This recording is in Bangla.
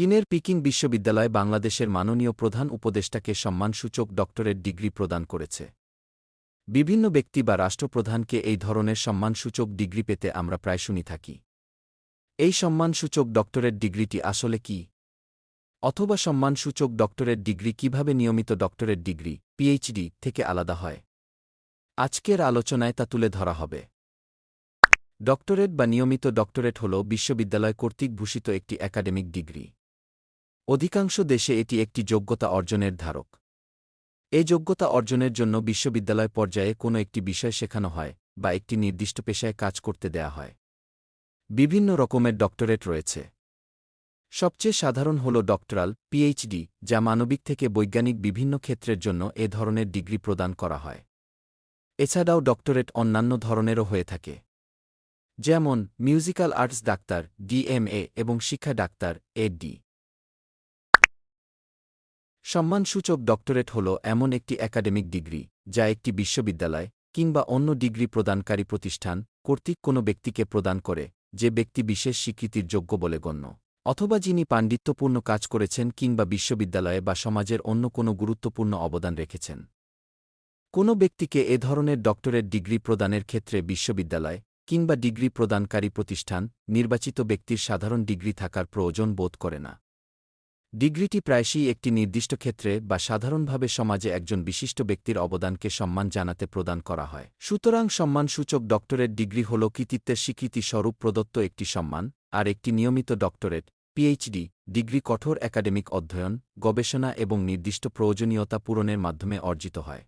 চীনের পিকিং বিশ্ববিদ্যালয় বাংলাদেশের মাননীয় প্রধান উপদেষ্টাকে সম্মানসূচক ডক্টরেট ডিগ্রি প্রদান করেছে। বিভিন্ন ব্যক্তি বা রাষ্ট্রপ্রধানকে এই ধরনের সম্মানসূচক ডিগ্রি পেতে আমরা প্রায় শুনি থাকি। এই সম্মানসূচক ডক্টরেট ডিগ্রিটি আসলে কি? অথবা সম্মানসূচক ডক্টরেট ডিগ্রি কীভাবে নিয়মিত ডক্টরেট ডিগ্রি, পিএইচডি, থেকে আলাদা হয়? আজকের আলোচনায় তা তুলে ধরা হবে। ডক্টরেট বা নিয়মিত ডক্টরেট হল বিশ্ববিদ্যালয় কর্তৃক ভূষিত একটি একাডেমিক ডিগ্রি। অধিকাংশ দেশে এটি একটি যোগ্যতা অর্জনের ধারক। এ যোগ্যতা অর্জনের জন্য বিশ্ববিদ্যালয় পর্যায়ে কোনো একটি বিষয় শেখানো হয় বা একটি নির্দিষ্ট পেশায় কাজ করতে দেয়া হয়। বিভিন্ন রকমের ডক্টরেট রয়েছে। সবচেয়ে সাধারণ হল ডক্টরাল, পিএইচডি, যা মানবিক থেকে বৈজ্ঞানিক বিভিন্ন ক্ষেত্রের জন্য এ ধরনের ডিগ্রি প্রদান করা হয়। এছাড়াও ডক্টরেট অন্যান্য ধরনেরও হয়ে থাকে। যেমন, মিউজিক্যাল আর্টস ডাক্তার, ডিএমএ, এবং শিক্ষা ডাক্তার এডি সম্মানসূচক ডক্টরেট হল এমন একটি একাডেমিক ডিগ্রি, যা একটি বিশ্ববিদ্যালয়, কিংবা অন্য ডিগ্রি প্রদানকারী প্রতিষ্ঠান কর্তৃক কোনো ব্যক্তিকে প্রদান করে, যে ব্যক্তি বিশেষ স্বীকৃতির যোগ্য বলে গণ্য, অথবা যিনি পাণ্ডিত্যপূর্ণ কাজ করেছেন কিংবা বিশ্ববিদ্যালয়ে বা সমাজের অন্য কোনো গুরুত্বপূর্ণ অবদান রেখেছেন। কোনো ব্যক্তিকে এ ধরনের ডক্টরেট ডিগ্রি প্রদানের ক্ষেত্রে বিশ্ববিদ্যালয়, কিংবা ডিগ্রি প্রদানকারী প্রতিষ্ঠান, নির্বাচিত ব্যক্তির সাধারণ ডিগ্রি থাকার প্রয়োজন বোধ করে না। ডিগ্রিটি প্রায়শই একটি নির্দিষ্ট ক্ষেত্রে বা সাধারণভাবে সমাজে একজন বিশিষ্ট ব্যক্তির অবদানকে সম্মান জানাতে প্রদান করা হয়। সুতরাং সম্মানসূচক ডক্টরেট ডিগ্রি হল কৃতিত্বের স্বীকৃতি স্বরূপ প্রদত্ত একটি সম্মান আর একটি নিয়মিত ডক্টরেট, পিএইচডি, ডিগ্রি কঠোর একাডেমিক অধ্যয়ন, গবেষণা এবং নির্দিষ্ট প্রয়োজনীয়তা পূরণের মাধ্যমে অর্জিত হয়।